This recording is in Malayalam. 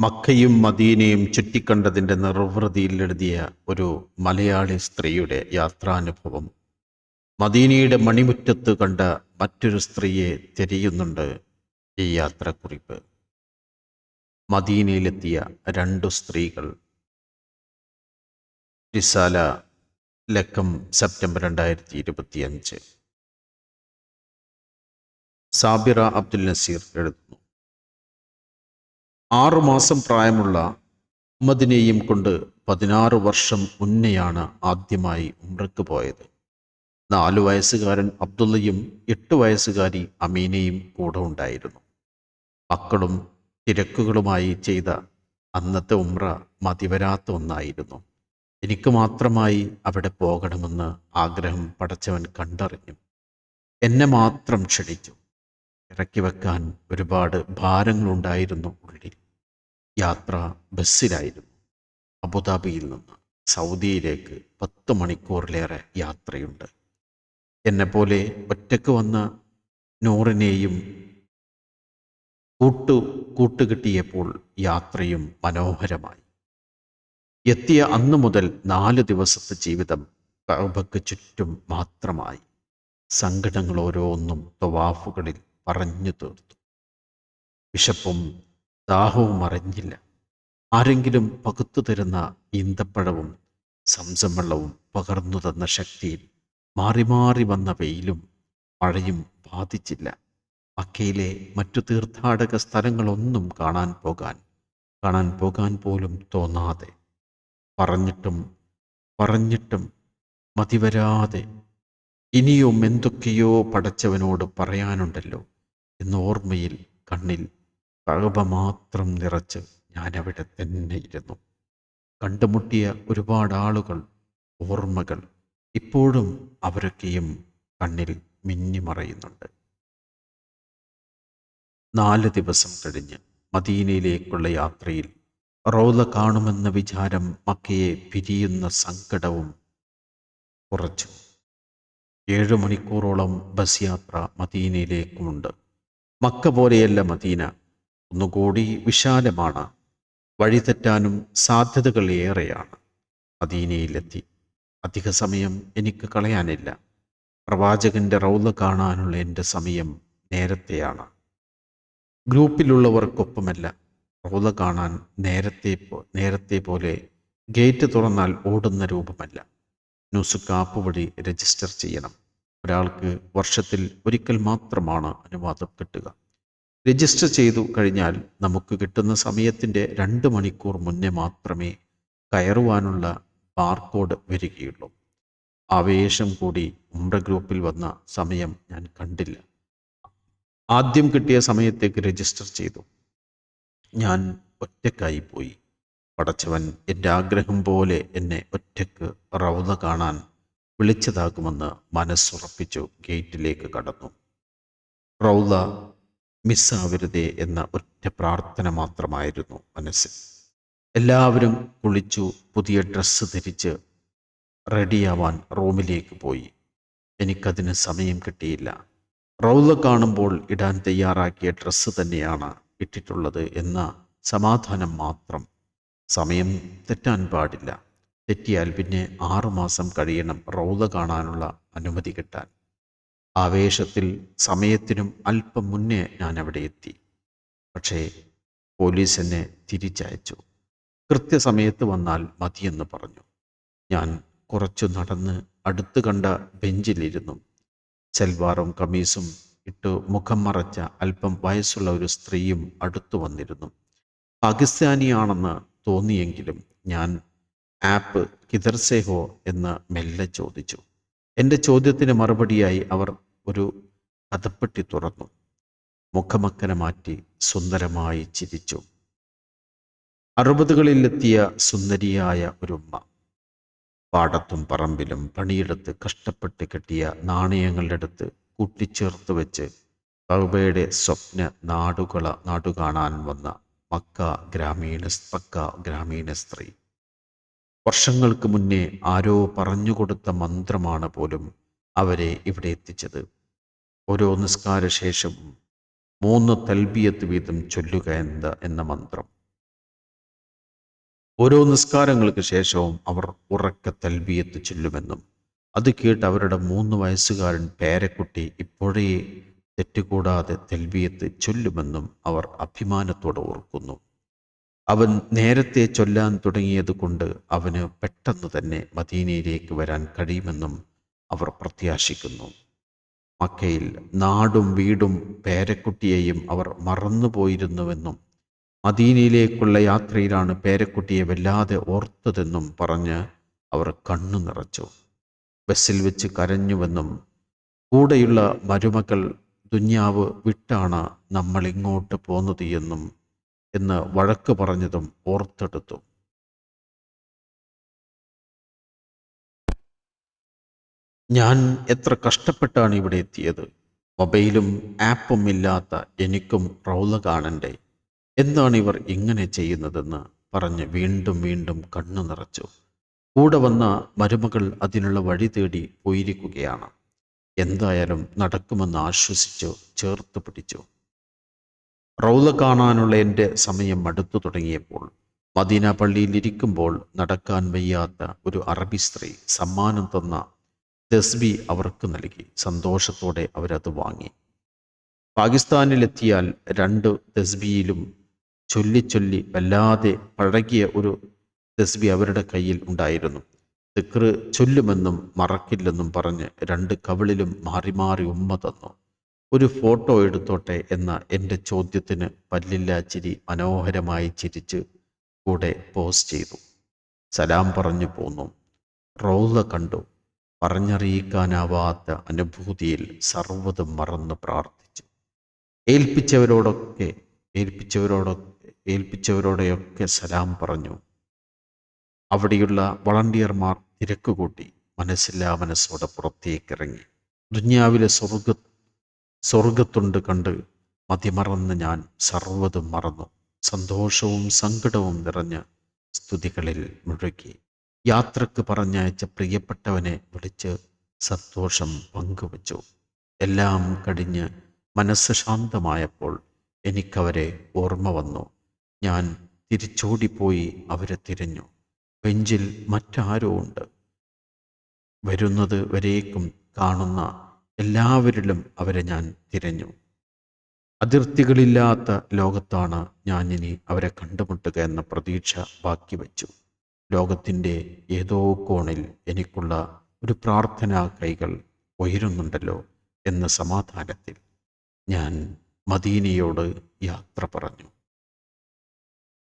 മക്കയും മദീനയും ചുറ്റിക്കണ്ടതിന്റെ നിർവൃതിയിൽ എഴുതിയ ഒരു മലയാളി സ്ത്രീയുടെ യാത്രാനുഭവം. മദീനയുടെ മണിമുറ്റത്ത് കണ്ട മറ്റൊരു സ്ത്രീയെ തിരയുന്നുണ്ട് ഈ യാത്രക്കുറിപ്പ്. മദീനയിലെത്തിയ രണ്ടു സ്ത്രീകൾ. റിസാല ലക്കം സെപ്റ്റംബർ രണ്ടായിരത്തി ഇരുപത്തിയഞ്ച് സാബിറ അബ്ദുൽ നസീർ എഴുതുന്നു. ആറുമാസം പ്രായമുള്ള ഉമ്മദിനെയും കൊണ്ട് പതിനാറ് വർഷം മുന്നെയാണ് ആദ്യമായി ഉമ്രക്ക് പോയത്. നാല് വയസ്സുകാരൻ അബ്ദുള്ളയും എട്ട് വയസ്സുകാരി അമീനയും കൂടെ ഉണ്ടായിരുന്നു. മക്കളും തിരക്കുകളുമായി ചെയ്ത അന്നത്തെ ഉമ്ര മതിവരാത്ത ഒന്നായിരുന്നു. എനിക്ക് മാത്രമായി അവിടെ പോകണമെന്ന് ആഗ്രഹം പടച്ചവൻ കണ്ടറിഞ്ഞു. എന്നെ മാത്രം ക്ഷണിച്ചു. ഇറക്കി വെക്കാൻ ഒരുപാട് ഭാരങ്ങളുണ്ടായിരുന്നു. യാത്ര ബസ്സിലായിരുന്നു. അബുദാബിയിൽ നിന്ന് സൗദിയിലേക്ക് പത്ത് മണിക്കൂറിലേറെ യാത്രയുണ്ട്. എന്നെപ്പോലെ ഒറ്റയ്ക്ക് വന്ന നൂറിനെയും കൂട്ടു കൂട്ടുകിട്ടിയപ്പോൾ യാത്രയും മനോഹരമായി. എത്തിയ അന്നു മുതൽ നാല് ദിവസത്തെ ജീവിതം കഅബക്ക് ചുറ്റും മാത്രമായി. സങ്കടങ്ങൾ ഓരോന്നും തവാഫുകളിൽ പറഞ്ഞു തീർത്തു. വിശപ്പും ദാഹവും അറിഞ്ഞില്ല ആരെങ്കിലും പകുത്തു തരുന്ന ഈന്തപ്പഴവും സംസം വെള്ളവും പകർന്നു തന്ന ശക്തിയിൽ മാറി മാറി വന്ന വെയിലും മഴയും ബാധിച്ചില്ല. മക്കയിലെ മറ്റു തീർത്ഥാടക സ്ഥലങ്ങളൊന്നും കാണാൻ പോകാൻ കാണാൻ പോകാൻ പോലും തോന്നാതെ. പറഞ്ഞിട്ടും പറഞ്ഞിട്ടും മതിവരാതെ. ഇനിയും എന്തൊക്കെയോ പടച്ചവനോട് പറയാനുണ്ടല്ലോ എന്നോർമ്മയിൽ കണ്ണിൽ കഴവ മാത്രം നിറച്ച് ഞാൻ അവിടെ തന്നെ ഇരുന്നു. കണ്ടുമുട്ടിയ ഒരുപാട് ആളുകൾ ഓർമ്മകൾ ഇപ്പോഴും അവരൊക്കെയും കണ്ണിൽ മിന്നിമറയുന്നുണ്ട് നാല് ദിവസം കഴിഞ്ഞ് മദീനയിലേക്കുള്ള യാത്രയിൽ റൗല കാണുമെന്ന വിചാരം മക്കയെ പിരിയുന്ന സങ്കടവും കുറച്ചു. ഏഴു മണിക്കൂറോളം ബസ് യാത്ര മദീനയിലേക്കുമുണ്ട്. മക്ക പോലെയല്ല മദീന. ഒന്നുകൂടി വിശാലമാണ്. വഴിതെറ്റാനും സാധ്യതകൾ ഏറെയാണ്. മദീനയിലെത്തി അധിക സമയം എനിക്ക് കളയാനില്ല. പ്രവാചകന്റെ റൗല കാണാനുള്ള എന്റെ സമയം നേരത്തെയാണ്. ഗ്രൂപ്പിലുള്ളവർക്കൊപ്പമല്ല. റൗല കാണാൻ നേരത്തെ നേരത്തെ പോലെ ഗേറ്റ് തുറന്നാൽ ഓടുന്ന രൂപമല്ല. ന്യൂസ് ആപ്പ് വഴി രജിസ്റ്റർ ചെയ്യണം. ഒരാൾക്ക് വർഷത്തിൽ ഒരിക്കൽ മാത്രമാണ് അനുവാദം കിട്ടുക. രജിസ്റ്റർ ചെയ്തു കഴിഞ്ഞാൽ നമുക്ക് കിട്ടുന്ന സമയത്തിന്റെ രണ്ട് മണിക്കൂർ മുന്നേ മാത്രമേ കയറുവാനുള്ള ബാർകോഡ് വരികയുള്ളൂ. ആവേശം കൂടി ഉംറ ഗ്രൂപ്പിൽ വന്ന സമയം ഞാൻ കണ്ടില്ല. ആദ്യം കിട്ടിയ സമയത്തേക്ക് രജിസ്റ്റർ ചെയ്തു. ഞാൻ ഒറ്റക്കായി പോയി. പടച്ചവൻ എന്റെ ആഗ്രഹം പോലെ എന്നെ ഒറ്റയ്ക്ക് റൗത കാണാൻ വിളിച്ചതാകുമെന്ന് മനസ്സുറപ്പിച്ചു ഗേറ്റിലേക്ക് കടന്നു. റൗദ മിസ്സാവരുതേ എന്ന ഒറ്റ പ്രാർത്ഥന മാത്രമായിരുന്നു മനസ്സിൽ. എല്ലാവരും കുളിച്ചു പുതിയ ഡ്രസ്സ് ധരിച്ച് റെഡിയാവാൻ റൂമിലേക്ക് പോയി. എനിക്കതിന് സമയം കിട്ടിയില്ല. റൗദ കാണുമ്പോൾ ഇടാൻ തയ്യാറാക്കിയ ഡ്രസ്സ് തന്നെയാണ് ഇട്ടിട്ടുള്ളത് എന്ന സമാധാനം മാത്രം. സമയം തെറ്റാൻ പാടില്ല. തെറ്റിയാൽ പിന്നെ ആറുമാസം കഴിയണം റൗദ കാണാനുള്ള അനുമതി കിട്ടാൻ. ആവേശത്തിൽ സമയത്തിനും അല്പം മുന്നേ ഞാൻ അവിടെ എത്തി. പക്ഷേ പോലീസ് എന്നെ തിരിച്ചയച്ചു. കൃത്യസമയത്ത് വന്നാൽ മതിയെന്ന് പറഞ്ഞു. ഞാൻ കുറച്ചു നടന്ന് അടുത്ത് കണ്ട ബെഞ്ചിലിരുന്നു. സെൽവാറും കമീസും ഇട്ട് മുഖം മറച്ച അല്പം വയസ്സുള്ള ഒരു സ്ത്രീയും അടുത്തു വന്നിരുന്നു. പാകിസ്ഥാനിയാണെന്ന് തോന്നിയെങ്കിലും ഞാൻ ആപ്പ് കിതർസേഹോ എന്ന് മെല്ലെ ചോദിച്ചു. എന്റെ ചോദ്യത്തിന് മറുപടിയായി അവർ ഒരു കഥപ്പെട്ടി തുറന്നു. മുഖമക്കനെ മാറ്റി സുന്ദരമായി ചിരിച്ചു. അറുപതുകളിലെത്തിയ സുന്ദരിയായ ഒരുമ്മ പാടത്തും പറമ്പിലും പണിയെടുത്ത് കഷ്ടപ്പെട്ട് കെട്ടിയ നാണയങ്ങളുടെ അടുത്ത് കൂട്ടിച്ചേർത്ത് വെച്ച് കൗബയുടെ സ്വപ്ന നാടുകള നാടുകാണാൻ വന്ന മക്ക ഗ്രാമീണ പക്ക ഗ്രാമീണ സ്ത്രീ. വർഷങ്ങൾക്ക് മുന്നേ ആരോ പറഞ്ഞുകൊടുത്ത മന്ത്രമാണ് പോലും അവരെ ഇവിടെ എത്തിച്ചത്. ഓരോ നിസ്കാര ശേഷവും മൂന്ന് തൽബിയത്ത് വീതം ചൊല്ലുക എന്ത എന്ന മന്ത്രം. ഓരോ നിസ്കാരങ്ങൾക്ക് ശേഷവും അവർ ഉറക്ക തൽബിയത്ത് ചൊല്ലുമെന്നും അത് കേട്ട് അവരുടെ മൂന്ന് വയസ്സുകാരൻ പേരക്കുട്ടി ഇപ്പോഴേ തെറ്റുകൂടാതെ തൽബിയത്ത് ചൊല്ലുമെന്നും അവർ അഭിമാനത്തോടെ ഓർക്കുന്നു. അവൻ നേരത്തെ ചൊല്ലാൻ തുടങ്ങിയതുകൊണ്ട് അവന് പെട്ടെന്ന് തന്നെ മദീനയിലേക്ക് വരാൻ കഴിയുമെന്നും അവർ പ്രത്യാശിക്കുന്നു. മക്കയിൽ നാടും വീടും പേരക്കുട്ടിയെയും അവർ മറന്നുപോയിരുന്നുവെന്നും മദീനയിലേക്കുള്ള യാത്രയിലാണ് പേരക്കുട്ടിയെ വല്ലാതെ ഓർത്തതെന്നും പറഞ്ഞ് അവർ കണ്ണു നിറച്ചു. ബസ്സിൽ വെച്ച് കരഞ്ഞുവെന്നും കൂടെയുള്ള മരുമകൾ ദുന്യാവ് വിട്ടാണ് നമ്മൾ ഇങ്ങോട്ട് പോന്നത് എന്നും എന്ന് വഴക്ക് പറഞ്ഞതും ഓർത്തെടുത്തു. ഞാൻ എത്ര കഷ്ടപ്പെട്ടാണ് ഇവിടെ എത്തിയത്. മൊബൈലും ആപ്പും ഇല്ലാത്ത എനിക്കും റൗല കാണണ്ടേ? എന്താണ് ഇവർ ഇങ്ങനെ ചെയ്യുന്നതെന്ന് പറഞ്ഞ് വീണ്ടും വീണ്ടും കണ്ണു നിറച്ചു. കൂടെ വന്ന മരുമകൾ അതിനുള്ള വഴി തേടി പോയിരിക്കുകയാണ്. എന്തായാലും നടക്കുമെന്ന് ആശ്വസിച്ചു ചേർത്ത് പിടിച്ചു. റൗല കാണാനുള്ള എന്റെ സമയം അടുത്തു തുടങ്ങിയപ്പോൾ മദീന പള്ളിയിലിരിക്കുമ്പോൾ നടക്കാൻ വയ്യാത്ത ഒരു അറബി സ്ത്രീ സമ്മാനം തന്ന തസ്ബി അവർക്ക് നൽകി. സന്തോഷത്തോടെ അവരത് വാങ്ങി. പാകിസ്ഥാനിലെത്തിയാൽ രണ്ട് തസ്ബിയിലും ചൊല്ലിച്ചൊല്ലി ചൊല്ലി വല്ലാതെ പഴകിയ ഒരു തസ്ബി അവരുടെ കയ്യിൽ ഉണ്ടായിരുന്നു. ദിക്റ് ചൊല്ലുമെന്നും മറക്കില്ലെന്നും പറഞ്ഞ് രണ്ട് കവിളിലും മാറി മാറി ഉമ്മ തന്നു. ഒരു ഫോട്ടോ എടുത്തോട്ടെ എന്ന എന്റെ ചോദ്യത്തിന് പല്ലില്ലാ ചിരി മനോഹരമായി ചിരിച്ച് കൂടെ പോസ് ചെയ്തു. സലാം പറഞ്ഞു പോന്നു. റൗല കണ്ടു. പറഞ്ഞറിയിക്കാനാവാത്ത അനുഭൂതിയിൽ സർവതും മറന്ന് പ്രാർത്ഥിച്ചു. ഏൽപ്പിച്ചവരോടൊക്കെ ഏൽപ്പിച്ചവരോടൊക്കെ ഏൽപ്പിച്ചവരോടെയൊക്കെ സലാം പറഞ്ഞു. അവിടെയുള്ള വളണ്ടിയർമാർ തിരക്ക് കൂട്ടി മനസ്സില്ലാ മനസ്സോടെ പുറത്തേക്കിറങ്ങി. ദുന്യാവിലെ സ്വർഗ സ്വർഗത്തുണ്ട് കണ്ട് മതിമറന്ന് ഞാൻ സർവതും മറന്നു. സന്തോഷവും സങ്കടവും നിറഞ്ഞ് സ്തുതികളിൽ മുഴുകി. യാത്രയ്ക്ക് പറഞ്ഞയച്ച പ്രിയപ്പെട്ടവനെ വിളിച്ച് സന്തോഷം പങ്കുവച്ചു. എല്ലാം കഴിഞ്ഞ് മനസ്സ് ശാന്തമായപ്പോൾ എനിക്കവരെ ഓർമ്മ വന്നു. ഞാൻ തിരിച്ചോടിപ്പോയി അവരെ തിരഞ്ഞു. ബെഞ്ചിൽ മറ്റാരോ ഉണ്ട്. വരുന്നത് വരേക്കും കാണുന്ന എല്ലാവരിലും അവരെ ഞാൻ തിരഞ്ഞു. അതിർത്തികളില്ലാത്ത ലോകത്താണ് ഞാൻ ഇനി അവരെ കണ്ടുമുട്ടുക എന്ന പ്രതീക്ഷ ബാക്കി വച്ചു. ലോകത്തിന്റെ ഏതോ കോണിൽ എനിക്കുള്ള ഒരു പ്രാർത്ഥനാ കൈകൾ ഉയരുന്നുണ്ടല്ലോ എന്ന സമാധാനത്തിൽ ഞാൻ മദീനയോട് യാത്ര പറഞ്ഞു.